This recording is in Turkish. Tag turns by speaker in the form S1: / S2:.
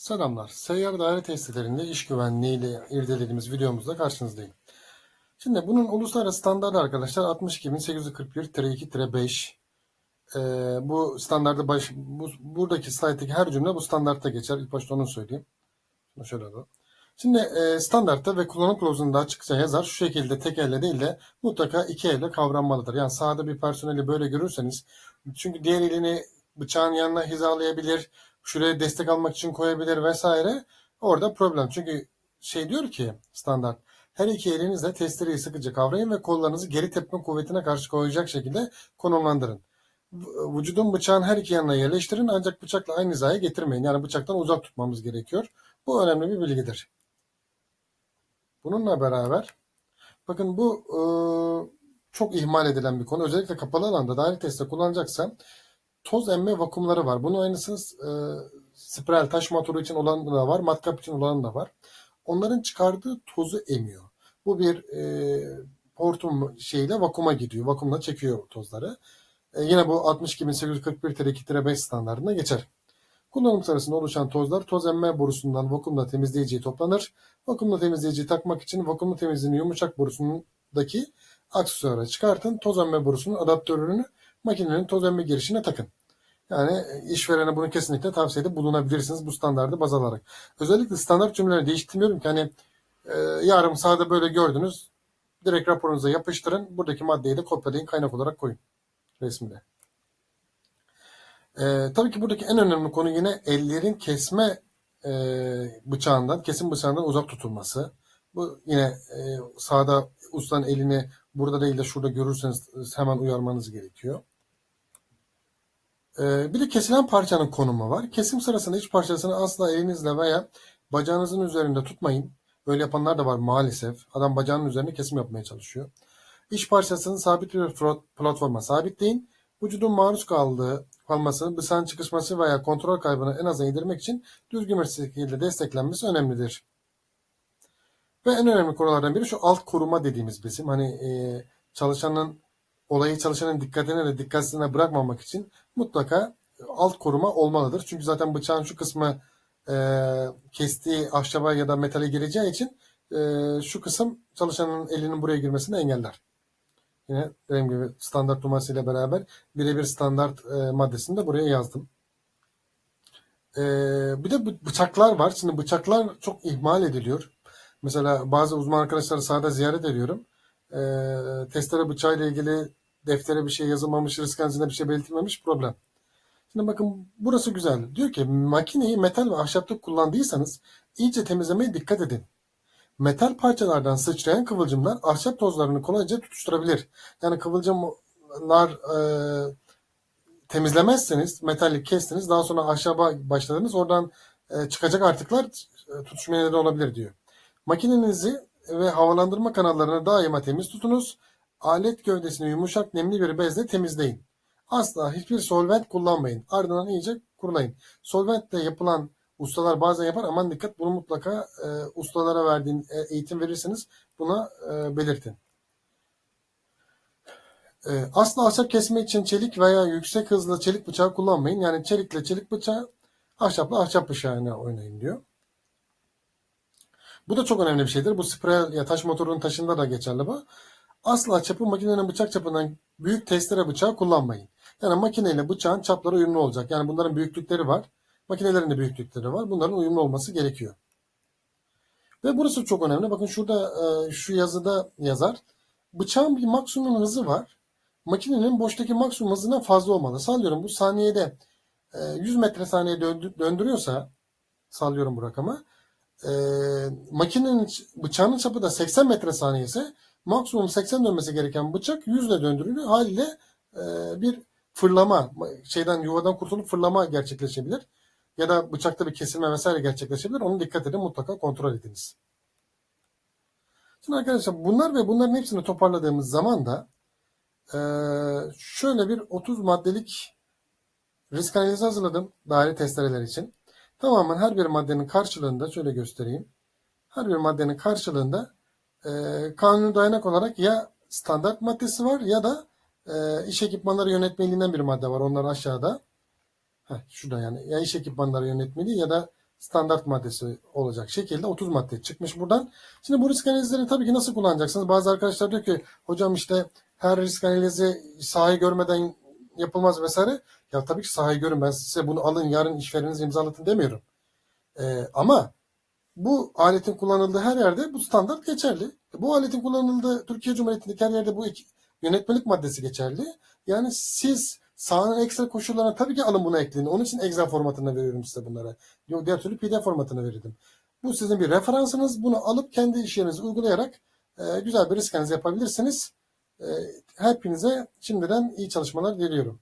S1: Selamlar. Seyyar daire testlerinde iş güvenliği ile irdelediğimiz videomuzda karşınızdayım. Şimdi bunun uluslararası standartı arkadaşlar 62841-2-5. Ee, bu standartta baş, bu, buradaki slayttaki her cümle bu standartta geçer. İlk başta onu söyleyeyim. Şunu şöyle alalım. Şimdi e, standartta ve kullanım kılavuzunda açıkça yazar. Şu şekilde tek elle değil de mutlaka iki elle kavranmalıdır. Yani sahada bir personeli böyle görürseniz çünkü diğer elini bıçağın yanına hizalayabilir, şuraya destek almak için koyabilir vesaire. Orada problem. Çünkü şey diyor ki standart her iki elinizle testereyi sıkıca kavrayın ve kollarınızı geri tepme kuvvetine karşı koyacak şekilde konumlandırın. Vücudun bıçağın her iki yanına yerleştirin ancak bıçakla aynı hizaya getirmeyin. Yani bıçaktan uzak tutmamız gerekiyor. Bu önemli bir bilgidir. Bununla beraber bakın bu e, çok ihmal edilen bir konu. Özellikle kapalı alanda daire testi kullanacaksa toz emme vakumları var. Bunun aynısı e, spiral taş motoru için olan da var, matkap için olan da var. Onların çıkardığı tozu emiyor. Bu bir e, hortum şeyle vakuma gidiyor. Vakumla çekiyor tozları. E, yine bu 62841-2-5 standartına geçer. Kullanım sırasında oluşan tozlar toz emme borusundan vakumla temizleyiciye toplanır. Vakumla temizleyiciyi takmak için vakumlu temizliğinin yumuşak borusundaki aksesuarı çıkartın. Toz emme borusunun adaptörünü makinenin toz emme girişine takın. Yani işverene bunu kesinlikle tavsiyede bulunabilirsiniz bu standardı baz alarak. Özellikle standart cümleleri değiştirmiyorum ki hani e, yarım sahada böyle gördünüz. Direkt raporunuza yapıştırın. Buradaki maddeyi de kopyalayın kaynak olarak koyun resmine. E, tabii ki buradaki en önemli konu yine ellerin kesme e, bıçağından, kesim bıçağından uzak tutulması. Bu yine e, sahada ustanın elini burada değil de şurada görürseniz hemen uyarmanız gerekiyor. Ee, bir de kesilen parçanın konumu var. Kesim sırasında iç parçasını asla elinizle veya bacağınızın üzerinde tutmayın. Böyle yapanlar da var maalesef. Adam bacağının üzerine kesim yapmaya çalışıyor. İç parçasını sabit bir platforma sabitleyin. Vücudun maruz kaldığı kalması, bıçağın çıkışması veya kontrol kaybını en aza indirmek için düzgün bir şekilde desteklenmesi önemlidir. Ve en önemli konulardan biri şu alt koruma dediğimiz bizim. Hani e, çalışanın olayı çalışanın dikkatine de dikkatsizliğine bırakmamak için mutlaka alt koruma olmalıdır. Çünkü zaten bıçağın şu kısmı e, kestiği ahşaba ya da metale gireceği için e, şu kısım çalışanın elinin buraya girmesini engeller. Yine dediğim gibi standart numarasıyla beraber birebir standart e, maddesini de buraya yazdım. E, bir de bıçaklar var. Şimdi bıçaklar çok ihmal ediliyor. Mesela bazı uzman arkadaşları sahada ziyaret ediyorum. E, testere bıçağıyla ilgili deftere bir şey yazılmamış, risk analizinde bir şey belirtilmemiş problem. Şimdi bakın burası güzel. Diyor ki makineyi metal ve ahşapta kullandıysanız iyice temizlemeye dikkat edin. Metal parçalardan sıçrayan kıvılcımlar ahşap tozlarını kolayca tutuşturabilir. Yani kıvılcımlar e, temizlemezseniz, metali kestiniz, daha sonra ahşaba başladınız, oradan e, çıkacak artıklar e, tutuşmaya olabilir diyor. Makinenizi ve havalandırma kanallarını daima temiz tutunuz. Alet gövdesini yumuşak nemli bir bezle temizleyin. Asla hiçbir solvent kullanmayın. Ardından iyice kurulayın. Solventle yapılan ustalar bazen yapar. Aman dikkat bunu mutlaka e, ustalara verdiğin e, eğitim verirseniz buna e, belirtin. E, asla ahşap kesme için çelik veya yüksek hızlı çelik bıçağı kullanmayın. Yani çelikle çelik bıçağı, ahşapla ahşap bıçağına oynayın diyor. Bu da çok önemli bir şeydir. Bu spiral ya taş motorunun taşında da geçerli bu. Asla çapı makinenin bıçak çapından büyük testere bıçağı kullanmayın. Yani makineyle bıçağın çapları uyumlu olacak. Yani bunların büyüklükleri var. Makinelerin de büyüklükleri var. Bunların uyumlu olması gerekiyor. Ve burası çok önemli. Bakın şurada e, şu yazıda yazar. Bıçağın bir maksimum hızı var. Makinenin boştaki maksimum hızından fazla olmalı. Sallıyorum bu saniyede e, 100 metre saniye döndü- döndürüyorsa sallıyorum bu rakamı. E, makinenin bıçağının çapı da 80 metre saniye ise maksimum 80 dönmesi gereken bıçak 100 ile döndürülüyor. Haliyle e, bir fırlama, şeyden yuvadan kurtulup fırlama gerçekleşebilir. Ya da bıçakta bir kesilme vesaire gerçekleşebilir. Onu dikkat edin mutlaka kontrol ediniz. Şimdi arkadaşlar bunlar ve bunların hepsini toparladığımız zaman da e, şöyle bir 30 maddelik risk analizi hazırladım daire testereler için. Tamamen her bir maddenin karşılığında şöyle göstereyim. Her bir maddenin karşılığında e, kanuni dayanak olarak ya standart maddesi var ya da e, iş ekipmanları yönetmeliğinden bir madde var. Onlar aşağıda. Heh, şurada yani. Ya iş ekipmanları yönetmeliği ya da standart maddesi olacak şekilde 30 madde çıkmış buradan. Şimdi bu risk analizlerini tabii ki nasıl kullanacaksınız? Bazı arkadaşlar diyor ki hocam işte her risk analizi sahayı görmeden yapılmaz vesaire. Ya tabii ki sahayı görün ben size bunu alın yarın işverenizi imzalatın demiyorum. Ee, ama bu aletin kullanıldığı her yerde bu standart geçerli. Bu aletin kullanıldığı Türkiye Cumhuriyeti'ndeki her yerde bu iki, yönetmelik maddesi geçerli. Yani siz sahanın ekstra koşullarına tabii ki alın bunu ekleyin. Onun için Excel formatında veriyorum size bunlara. Yok diğer türlü PDF formatını verirdim. Bu sizin bir referansınız. Bunu alıp kendi iş yerinize uygulayarak e, güzel bir risk analizi yapabilirsiniz. E, hepinize şimdiden iyi çalışmalar diliyorum.